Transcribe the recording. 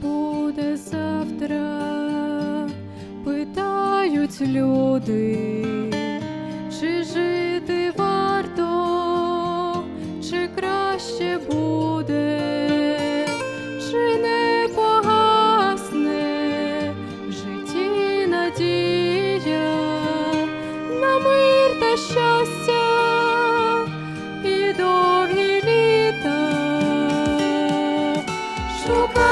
Буде завтра? Питають люди, чи жити варто, чи краще буде, чи не погасне в житті надія на мир та щастя і довгі літа. Шукай